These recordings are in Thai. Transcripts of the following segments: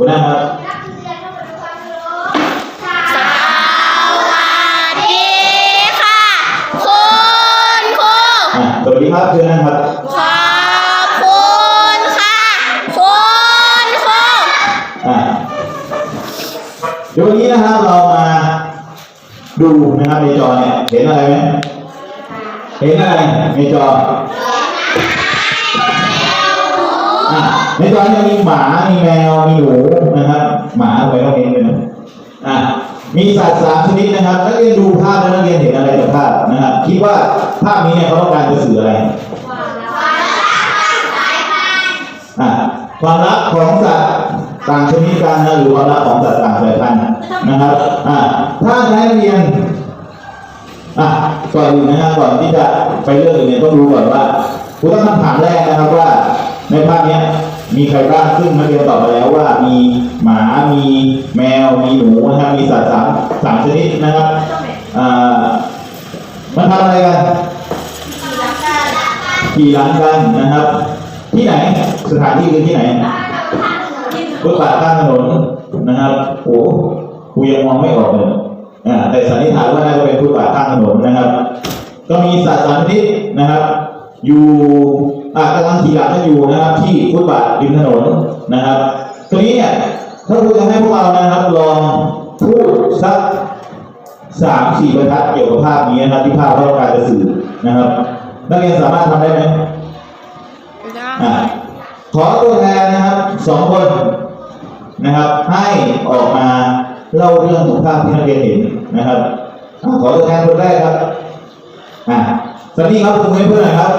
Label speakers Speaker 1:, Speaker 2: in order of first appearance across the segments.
Speaker 1: คุณหน้าครับ
Speaker 2: สวัสดีค่ะคุณครู
Speaker 1: อะสวัสดีครับเชิญนะครับ
Speaker 2: ขอบคุณค่ะคุณครู
Speaker 1: อะเดี๋ยววันนี้นะครับเรามาดูนะครับในจอเนี่ยเห็นอะไรไหมเห็นอะไรในจออะ ในจอเนี่ยมีหมา มีแมว มีหนูนะครับ หมาไว้ต้องเห็นเลยนะอะมีสัตว์สามชนิดนะครับนักเรียนดูภาพแล้วนักเรียนเห็นอะไรจากภาพนะครับ คิดว่าภาพนี้เนี่ยเขาต้องการจะสื่ออะไรอะความรักของสัตว์ต่างชนิดกันนะหรือความรักของสัตว์ต่างสายพันธุ์นะครับอะถ้าจะให้เรียนอะก่อนอื่นนะครับก่อนที่จะไปเรื่องอื่นเนี่ยต้องรู้ก่อนว่าครูต้องคำถามแรกนะครับว่าในภาพเนี้ย มีใครบ้างซึ่งนักเรียนตอบมาแล้วว่ามีหมามีแมวมีหนูนะครับมีสัตว์สามสามชนิดนะครับอ่ามันทำอะไรกันขี่หลังกันนะครับ ที่ไหนสถานที่คือที่ไหนฟุตบาทข้างถนนนะครับโอ้ครูยังมองไม่ออกเลยอ่าแต่สันนิษฐานว่าน่าจะเป็นฟุตบาทข้างถนนนะครับ ก็มีสัตว์สามชนิดนะครับ อยู่อ่า กำลังขี่หลังกันอยู่นะครับ ที่ฟุตบาทริมถนนนะครับทีนี้เนี่ยถ้าครูจะให้พวกเรานะครับลองพูดสักสามสี่บรรทัดเกี่ยวกับภาพนี้นะครับที่ภาพเขาต้องการจะสื่อนะครับนักเรียนสามารถทำได้ไหมอะขอตัวแทนนะครับสองคนนะครับ ให้ออกมาเล่าเรื่องของภาพที่นักเรียนเห็นนะครับอะขอตัวแทนคนแรกครับอะสวัสดีครับคุณเพื่อนๆหน่อยครับ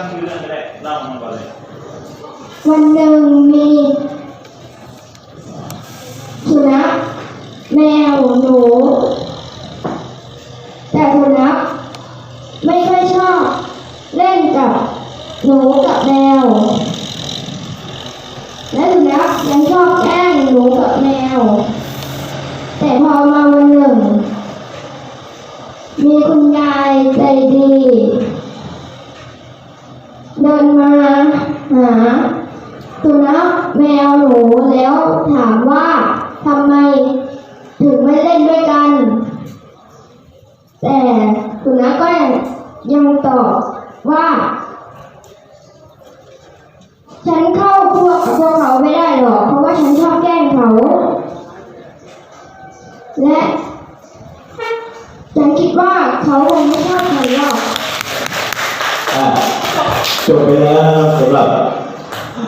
Speaker 1: ยังไม่ต้องฟังชื่อเรื่องก็ได้เล่ามาก่อนเลย
Speaker 3: วันหนึ่งมีสุนัขแมวหนู แต่สุนัขไม่ค่อยชอบเล่นกับหนูกับแมว และสุนัขยังชอบแกล้งหนูกับแมว แต่พอมาวันหนึ่ง มีคุณยายใจดี เดินมาหาสุนัขแมวหนูแล้วถามว่าทำไมถึงไม่เล่นด้วยกัน แต่สุนัขก็ยังตอบ
Speaker 1: จบไปแล้วนะครับสำหรับ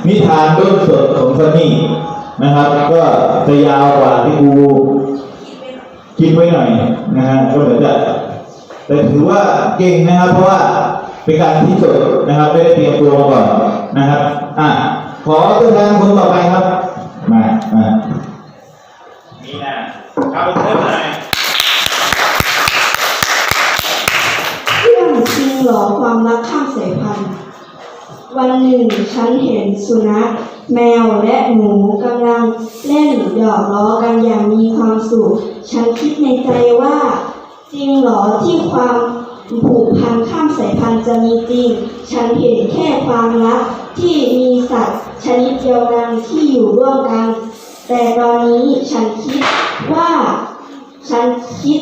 Speaker 1: นิทานต้นสดของซันนี่นะครับ ก็จะยาวกว่าที่ครูคิดไว้หน่อยนะฮะก็เหมือนจะแต่ถือว่าเก่งนะครับ เพราะว่าเป็นการที่จดนะครับไม่ได้เตรียมตัวมาก่อนนะครับ อะขอตัวแทนคนต่อไปครับ มามามีนะครับเพิ่มหน่อย
Speaker 3: เรื่องจริงเหรอความรักข้ามสายพันธุ์ วันหนึ่งฉันเห็นสุนัขแมวและหนูกำลังเล่นหยอกล้อกันอย่างมีความสุข ฉันคิดในใจว่า จริงหรอที่ความผูกพันข้ามสายพันธุ์จะมีจริง ฉันเห็นแค่ความรักที่มีสัตว์ ชนิดเดียวกันที่อยู่ร่วมกัน แต่ตอนนี้ฉันคิดว่า ฉันคิด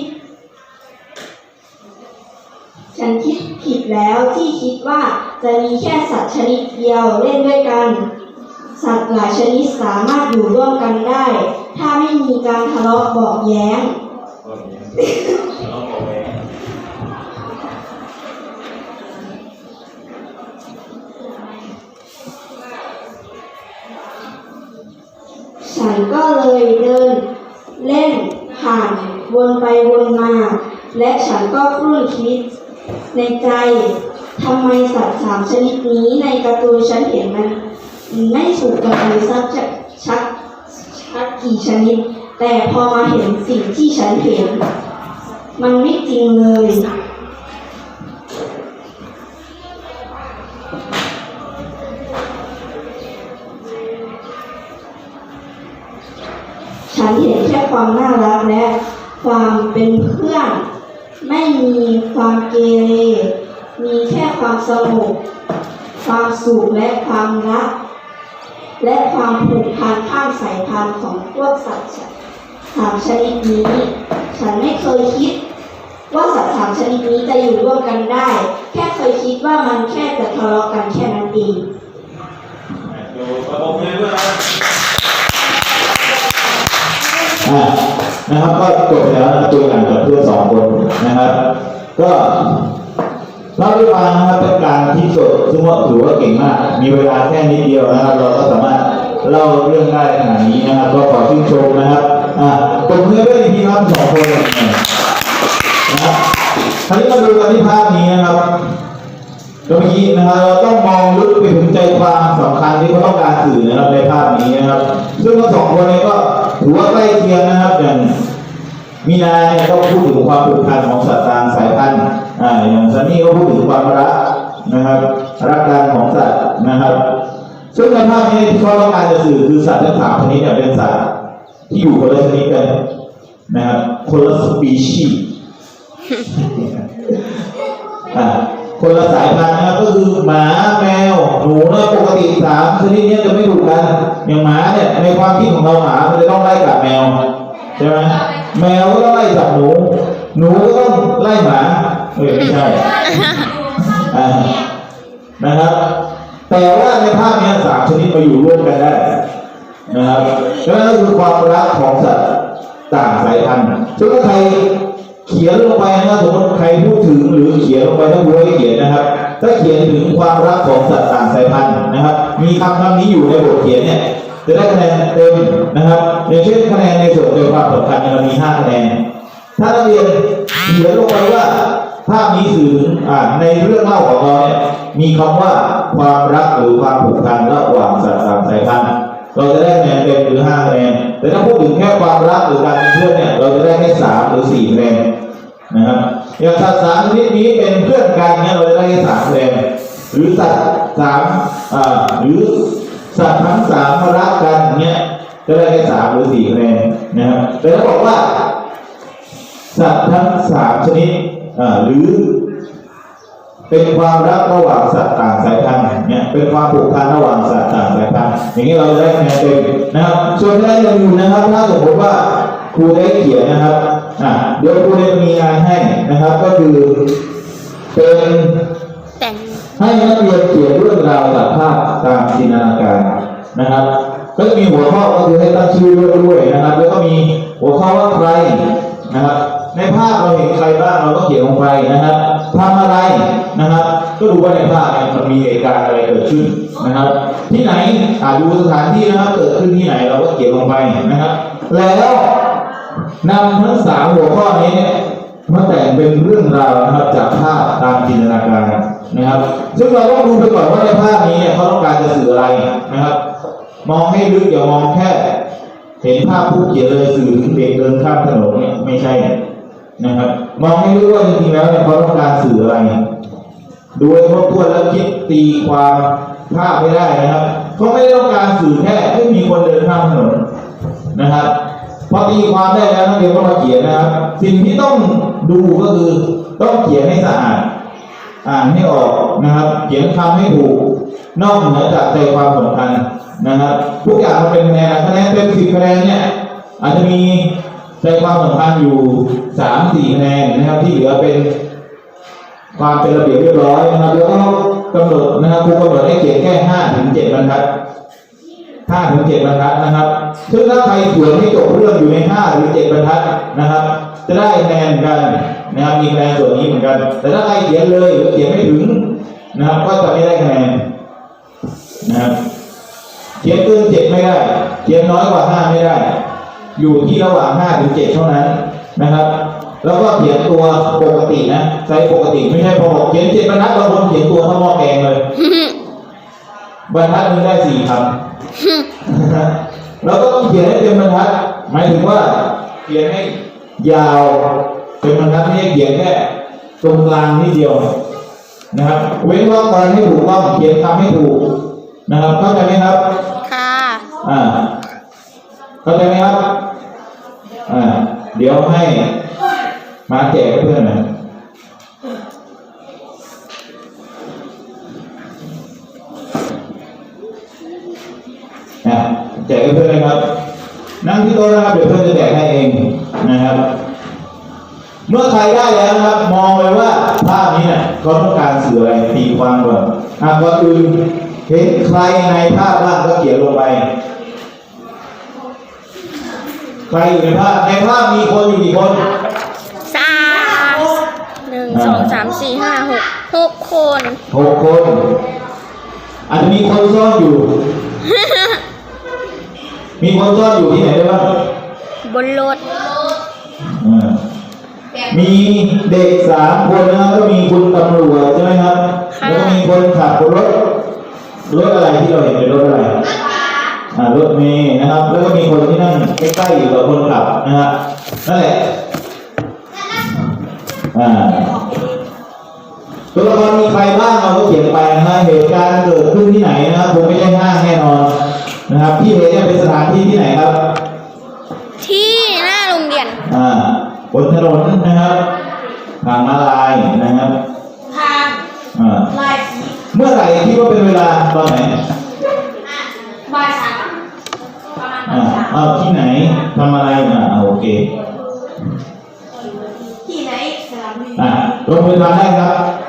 Speaker 3: ฉันคิดผิดแล้วที่คิดว่าจะมีแค่สัตว์ชนิดเดียวเล่นด้วยกัน สัตว์หลายชนิดสามารถอยู่ร่วมกันได้ ถ้าไม่มีการทะเลาะเบาะแย้ง ฉันก็เลยเดิน เล่นผ่านวนไปวนมา และฉันก็ครุ่นคิด ในใจทำไมสัตว์สามชนิดนี้ในการ์ตูนฉันเห็นมันไม่ถูกกันเลยสักจะชักชักกี่ชนิด แต่พอมาเห็นสิ่งที่ฉันเห็น มันไม่จริงเลยฉันเห็นแค่ความน่ารักและความเป็นเพื่อน ไม่มีความเกเร มีแค่ความสงบความสุขและความรัก และความผูกพันข้ามสายพันธุ์ของพวกสัตว์สามชนิดนี้ ฉันไม่เคยคิด ว่าสัตว์สามชนิดนี้จะอยู่ร่วมกันได้ แค่เคยคิดว่ามันแค่จะทะเลาะกันแค่นั้นเอง
Speaker 1: ดูประมมือด้วยนะอ่า นะครับก็จบไปแล้วตัวอย่างกับเพื่อนสองคนนะครับ ก็เล่าให้ฟังนะครับเป็นการที่สดซึ่งว่าถือว่าเก่งมาก มีเวลาแค่นิดเดียวนะครับ เราก็สามารถเล่าเรื่องได้ขนาดนี้นะครับ ก็ขอชื่นชมนะครับอ่าตบมือด้วยทีครับสองคนนะครับคราวนี้มาดูกันที่ภาพนี้นะครับก็เมื่อกี้นะครับเราต้องมองลึกไปถึงใจความสำคัญที่เขาต้องการสื่อนะครับในภาพนี้นะครับ ซึ่งทั้งสองคนนี้ก็ ถือว่าใกล้เคียงนะครับอย่างมีนาเนี่ยก็พูดถึงความผูกพันของสัตว์ต่างสายพันธุ์อ่าอย่างซันนี่ก็พูดถึงความรักนะครับ รักกันของสัตว์นะครับ ซึ่งในภาพนี้ที่เขาต้องการจะสื่อคือสัตว์ทั้งสามชนิดเนี่ยเป็นสัตว์ที่อยู่คนละชนิดกันนะครับคนละสปีชีส์อ่า คนละสายพันธุ์นะครับก็คือหมาแมวหนูนี่ยปกติสามชนิดนี้จะไม่ถูกกันอย่างหมาเนี่ยในความคิดของเราหมามันจะต้องไล่กัดแมวใช่ไหมแมวก็ต้องไล่จับหนู หนูก็ต้องไล่หมาเฮ้ยไม่ใช่อ่านะครับแต่ว่าในภาพนี้สามชนิดมาอยู่ร่วมกันได้นะครับนั่นก็คือความรักของสัตว์ต่างสายพันธุ์ซึ่งถ้าใคร เขียนลงไปนะครับสมมติใครพูดถึงหรือเขียนลงไปถ้าบัวให้เขียนนะครับ ถ้าเขียนถึงความรักของสัตว์ต่างสายพันธุ์นะครับ มีคำคำนี้อยู่ในบทเขียนเนี่ยจะได้คะแนนเต็มนะครับอย่างเช่นคะแนนในส่วนใจความสำคัญเรามี 5 คะแนน ถ้านักเรียนเขียนลงไปว่าภาพนี้สื่อถึงอ่าในเรื่องเล่าของเราเนี่ยมีคำว่าความรักหรือความผูกพันระหว่างสัตว์ต่างสายพันธุ์ เราจะได้คะแนนเต็มหรือ5คะแนนแต่ถ้าพูดถึงแค่ความรักหรือการเป็นเพื่อนเนี่ยเราจะได้แค่3หรือ4คะแนนนะครับอย่างสัตว์สามชนิดนี้เป็นเพื่อนกันเนี่ยเราจะได้แค่3คะแนนหรือสัตว์สามอ่าหรือสัตว์ทั้งสามมารักกันเนี่ยจะได้แค่3หรือ4คะแนนนะครับแต่ถ้าบอกว่า สัตว์ทั้งสามชนิดอ่าหรือ เป็นความรักระหว่างสัตว์ต่างสายพันธุ์เนี่ยเป็นความผูกพันระหว่างสัตว์ต่างสายพันธุ์อย่างนี้เราจะได้คะแนนเต็มนะครับ ส่วนคะแนนอื่นะครับ ถ้าสมมติว่าครูได้เขียนนะครับอ่าเดี๋ยวครูจะมีงานให้นะครับ ก็คือเป็นให้นักเรียนเขียนเรื่องราวจากภาพตามจินตนาการนะครับก็จะมีหัวข้อก็คือให้ตั้งชื่อด้วยนะครับ แล้วก็มีหัวข้อว่าใครนะครับ ในภาพเราเห็นใครบ้างเราก็เขียนลงไปนะครับ ทำอะไรนะครับ ก็ดูว่าในภาพเนี่ยมันมีเหตุการณ์อะไรเกิดขึ้นนะครับ ที่ไหนอ่าดูสถานที่นะครับ เกิดขึ้นที่ไหนเราก็เขียนลงไปนะครับ แล้วนำทั้งสามหัวข้อนี้เนี่ยมาแต่งเป็นเรื่องราวนะครับจากภาพตามจินตนาการนะครับ ซึ่งเราต้องดูไปก่อนว่าในภาพนี้เนี่ยเขาต้องการจะสื่ออะไรนะครับ มองให้ลึกอย่ามองแค่ เห็นภาพผู้เขียนเลยสื่อถึงเด็กเดินข้ามถนนเนี่ยไม่ใช่ นะครับมองให้ลึกว่าจริงๆแล้วเนี่ยเขาต้องการสื่ออะไร ดูให้ครบถ้วนแล้วคิดตีความภาพไม่ได้นะครับเขาไม่ได้ต้องการสื่อแค่ให้มีคนเดินข้ามถนนนะครับพอตีความได้แล้วนักเรียนก็มาเขียนนะครับ สิ่งที่ต้องดูก็คือต้องเขียนให้สะอาดอ่านให้ออกนะครับ เขียนคำให้ถูก นอกเหนือจากใจความสำคัญนะครับทุกอย่างมันเป็นคะแนนคะแนนเต็มสิบคะแนนเนี่ยอาจจะมี ใจความสำคัญอยู่สามสี่คะแนนนะครับที่เหลือเป็นความเป็นระเบียบเรียบร้อยนะครับแล้วก็กำหนดนะครับครูกำหนดให้เขียนแค่ห้าถึงเจ็ดบรรทัดห้าถึงเจ็ดบรรทัดนะครับ ซึ่งถ้าใครเขียนให้จบเรื่องอยู่ในห้าหรือเจ็ดบรรทัดนะครับ จะได้คะแนนเหนกันนะครับมีคะแนนส่วนนี้เหมือนกัน แต่ถ้าใครเขียนเลยหรือเขียนไม่ถึงนะครับ ก็จะไม่ได้คะแนนนะครับเขียนเกินเจ็ดไม่ได้ เขียนน้อยกว่าห้าไม่ได้ อยู่ที่ระหว่างห้าถึงเจ็ดเท่านั้นนะครับ แล้วก็เขียนตัวปกตินะไซส์ปกติไม่ใช่พอบอกเขียนเจ็ดบรรทัดบางคนเขียนตัวเท่าหม้อแกงเลยบรรทัดหนึงได้สี่คำเราก็ต้องเขียนให้เต็มบรรทัด หมายถึงว่าเขียนให้ยาวเป็นบรรทัดไม่ใช่เขียนแค่ตรงกลางนิดเดียวนะครับ เว้นวรรคตอนให้ถูกต้องเขียนคำให้ถูกนะครับเข้าใจไหมครับ
Speaker 2: ค่ะ
Speaker 1: อ่าเข้าใจไหมครับ อ่า เดี๋ยวให้มาแจกเพื่อนหน่อยนะแจกเพื่อนเลยครับ นั่งที่โต๊ะนะครับเดี๋ยวเพื่อนจะแจกให้เองนะครับ เมื่อใครได้แล้วนะครับ มองไปว่าภาพนี้เนี่ยเขาต้องการสื่ออะไรตีความก่อนอะก่อนอื่นเห็นใครในภาพบ้างก็เขียนลงไป ใครอยู่ในภาพในภาพมีคนอยู่กี่คน
Speaker 2: สามหนึ่งสองสามสี่ห้าหกหกคน
Speaker 1: หกคนอาจจะมีคนซ่อนอยู่ มีคนซ่อนอยู่ที่ไหนได้บ้าง
Speaker 2: บนรถ
Speaker 1: อ่ามีเด็กสามคนนะครับก็มีคุณตำรวจใช่ไหมครับ
Speaker 2: ค่ะ
Speaker 1: แล้วก็มีคนขับรถรถอะไรที่เราเห็นเป็นรถอะไรอ่า รถเมล์นะครับ แล้วก็มีคนที่นั่งใกล้ๆอยู่กับคนขับนะครับนั่นแหละอ่าตัวละครมีใครบ้างเราก็เขียนไปนะฮะเหตุการณ์เกิดขึ้นที่ไหนนะครับคงไม่ใช่ห้างแน่นอนนะครับที่เห็นเนี่ยเป็นสถานที่ที่ไหนครับ
Speaker 2: ที่หน้าโรงเรียน
Speaker 1: อ่าบนถนนนะครับทางมาลายนะครับ
Speaker 4: ทาง
Speaker 1: อ่า
Speaker 4: ลายสี
Speaker 1: เมื่อไหร่คิดว่าเป็นเวลาตอนไหน
Speaker 4: บ่ายสามประมาณ
Speaker 1: อ่า
Speaker 4: บ่ายสาม
Speaker 1: เอาที่ไหนทำอะไรอ่าโอเค
Speaker 4: ที่ไหนสนามบิน
Speaker 1: อ่าลงมือทำได้ครับ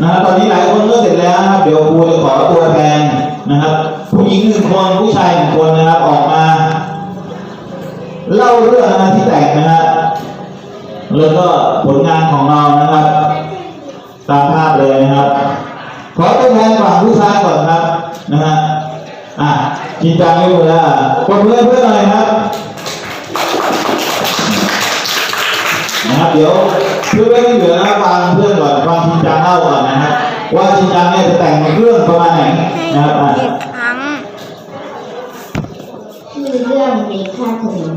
Speaker 1: นะครับตอนนี้หลายคนก็เสร็จแล้วนะครับ เดี๋ยวครูจะขอตัวแทนนะครับ ผู้หญิงหนึ่งคนผู้ชายหนึ่งคนนะครับออกมา เล่าเรื่องนะที่แต่งนะฮะแล้วก็ผลงานของเรานะครับ ตามภาพเลยนะครับ ขอตัวแทนฝั่งผู้ชายก่อนครับนะฮะอะจริงจังไม่หมดแล้วปรบมือให้เพื่อนหน่อยครับ เดี๋ยวเพื่อนที่เหลือนะฟังเพื่อนก่อนฟังชินจังเล่าก่อนนะฮะว่าชินจังเนี่ยจะแต่งเรื่องประมาณไหนนะครับอะ
Speaker 2: เด็กทั้ง
Speaker 4: ชื่อเรื่องเด็กข้าถนน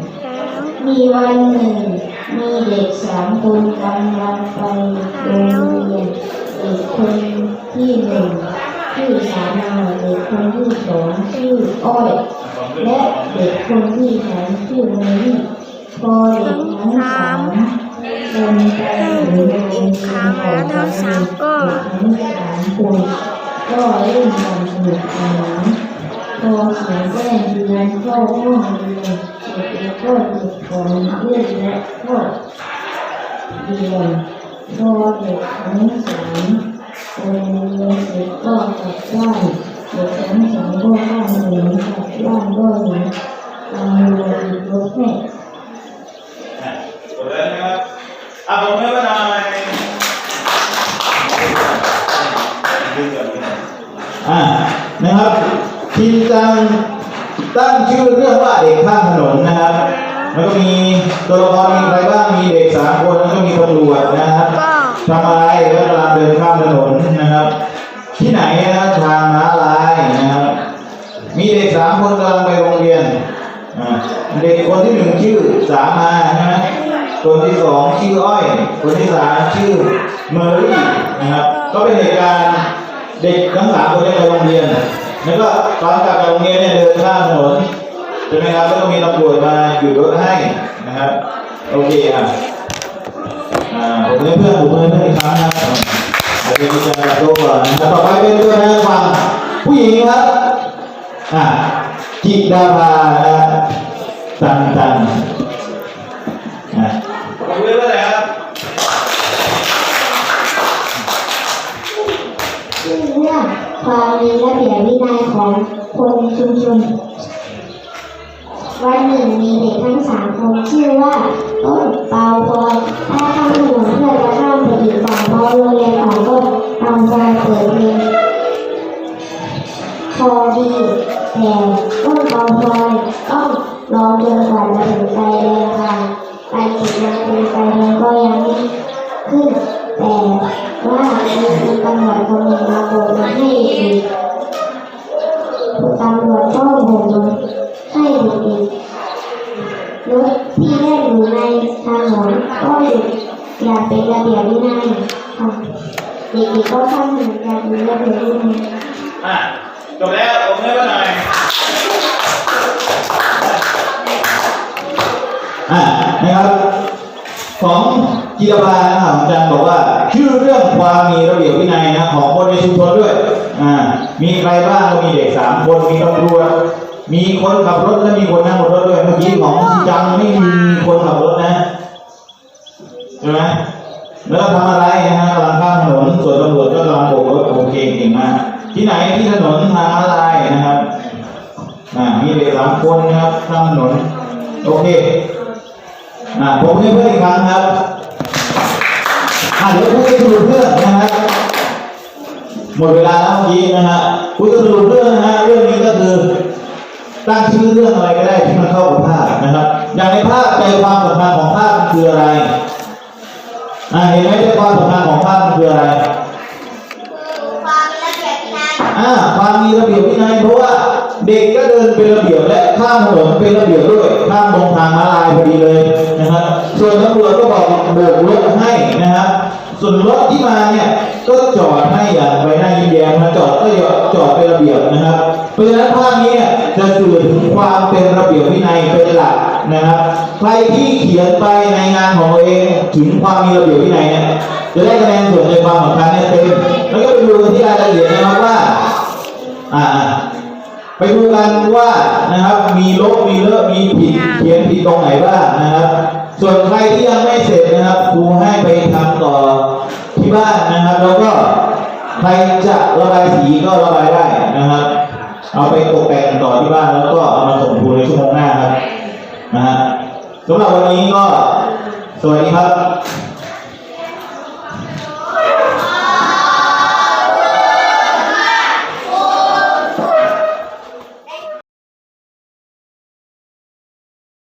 Speaker 4: มีวันหนึ่ง มีเด็กสามคนกำลังไปโรงเรียนเด็กคนที่หนึ่งชื่อสามาเด็กคนที่สองชื่ออ้อย และเด็กคนที่สามชื่อเมลี่พอเด็กทั้งสาม ถึงโรงเรียนก่อนการเรียนเด็กทั้งสามคนก็เล่นกันสนุกสนานพอเสียงแจ้งเตือนเข้าห้องเรียนเด็กก็เก็บของเล่นและก็เรียนพอเด็กทั้งสามคนเรียนเสร็จก็กลับบ้านเด็กทั้งสามก็ข้ามถนนกลับบ้านก็เห็น ตั้
Speaker 1: งชื่อเรื่องว่าเด็กข้ามถนนนะครับ แล้วก็มีตัวละครมีใครบ้าง มีเด็กสามคนแล้วก็มีตำรวจนะครับ
Speaker 2: ก็
Speaker 1: ทำอะไรแล้วกำลังเดินข้ามถนนนะครับ ที่ไหนนะครับทางม้าลายนะครับ มีเด็กสามคนกำลังไปโรงเรียนอ่าเด็กคนที่หนึ่งชื่อสามาใช่ไหมคนที่สองชื่ออ้อย คนที่สามชื่อเมอรี่นะครับ ก็เป็นเหตุการณ์เด็กทั้งสามคนได้ไปโรงเรียน แล้วก็ตอนกลับจากโรงเรียนเนี่ยเดินข้ามถนนใช่ไหมครับแล้วก็มีตำรวจมาหยุดรถให้นะครับ โอเคอะอ่าผมให้เพื่อนผมให้เพื่อนอีกครั้งนะครับอาจจะมีการตัวก่อนนะครับต่อไปเป็นตัวแทนฝั่งผู้หญิงครับอ่าจิดาภาตันตันอ่าผมเรียกว่าอะไรครับ
Speaker 5: ชื่อเรื่องความมีระเบียบวินัยของคนในชุมชน วันหนึ่งมีเด็กทั้งสามคนชื่อว่าต้นเปาพรถ้าข้ามถนนเพื่อจะข้ามไปอีกฝั่งเพราะโรงเรียนของต้นเปาพรเปิดเพลงพอดีแต่ต้นเปาพรต้องรอจนกว่าจะถึงไฟแดงค่ะไปอีกนานเป็นไฟแดงก็ยังไม่ขึ้น แต่ว่าคุณตำรวจคนหนึ่งมาโบกรถให้เด็กๆคุณตำรวจก็โบกรถให้เด็กๆรถที่เล่นอยู่ในทางหลวงก็หยุดอย่าเป็นระเบียบวินัยค่ะเด็กๆก็ข้ามถนนอย่างมีระเบียบวินัย
Speaker 1: อะจบแล้วผมให้ว่าหน่อยอะนะครับของกีฬาบาลนะครับอาจารย์บอกว่า ชื่อเรื่องความมีระเบียบวินัยนะของคนในชุมชนด้วยอ่ามีใครบ้างก็มีเด็กสามคนมีตำรวจมีคนขับรถและมีคนนั่งบนรถด้วยเมื่อกี้ของชิจังไม่มีคนขับรถนะใช่ไหมแล้วทำอะไรนะฮะกำลังข้ามถนนส่วนตำรวจก็กำลังโบกรถโอเคเก่งมากที่ไหนที่ถนนทางม้าลายนะครับอ่ามีเด็กสามคนนะครับข้ามถนนโอเคอ่าผมให้เพื่อนอีกครั้งครับ เดี๋ยวพูดให้สรุปเรื่องนะครับหมดเวลาแล้วเมื่อกี้นะฮะพูดสรุปเรื่องนะฮะเรื่องนี้ก็คือตั้งชื่อเรื่องอะไรก็ได้ที่มันเข้ากับภาพนะครับ อย่างในภาพใจความสำคัญของภาพมันคืออะไรอ่าเห็นไหมใจความสำคัญของภาพมันคืออะไร
Speaker 5: ความระเบียบวินัย
Speaker 1: อ่าความมีระเบียบวินัยเพราะว่า เด็กก็เดินเป็นระเบียบและข้ามถนนเป็นระเบียบด้วยข้ามตรงทางม้าลายพอดีเลยนะครับ ส่วนตำรวจก็บอกโบกรถให้นะครับส่วนรถที่มาเนี่ยก็จอดให้อย่างไปหน้ายิ้มแย้มมาจอดก็จอดเป็นระเบียบนะครับ เพราะฉะนั้นภาพนี้เนี่ยจะสื่อถึงความเป็นระเบียบวินัยเป็นหลักนะครับใครที่เขียนไปในงานของตัวเองถึงความมีระเบียบวินัยเนี่ยจะได้คะแนนส่วนในความสำคัญเนี่ยเต็มแล้วก็ไปดูที่รายละเอียดนะครับว่า อ่า ไปดูกันว่านะครับมีลบมีเลอะมีผิดเขียนผิดตรงไหนบ้างนะครับ ส่วนใครที่ยังไม่เสร็จนะครับครูให้ไปทำต่อที่บ้านนะครับ แล้วก็ใครจะระบายสีก็ระบายได้นะครับ เอาไปตกแต่งต่อที่บ้านแล้วก็เอามาส่งครูในชั่วโมงหน้าครับนะฮะสำหรับวันนี้ก็สวัสดีครับ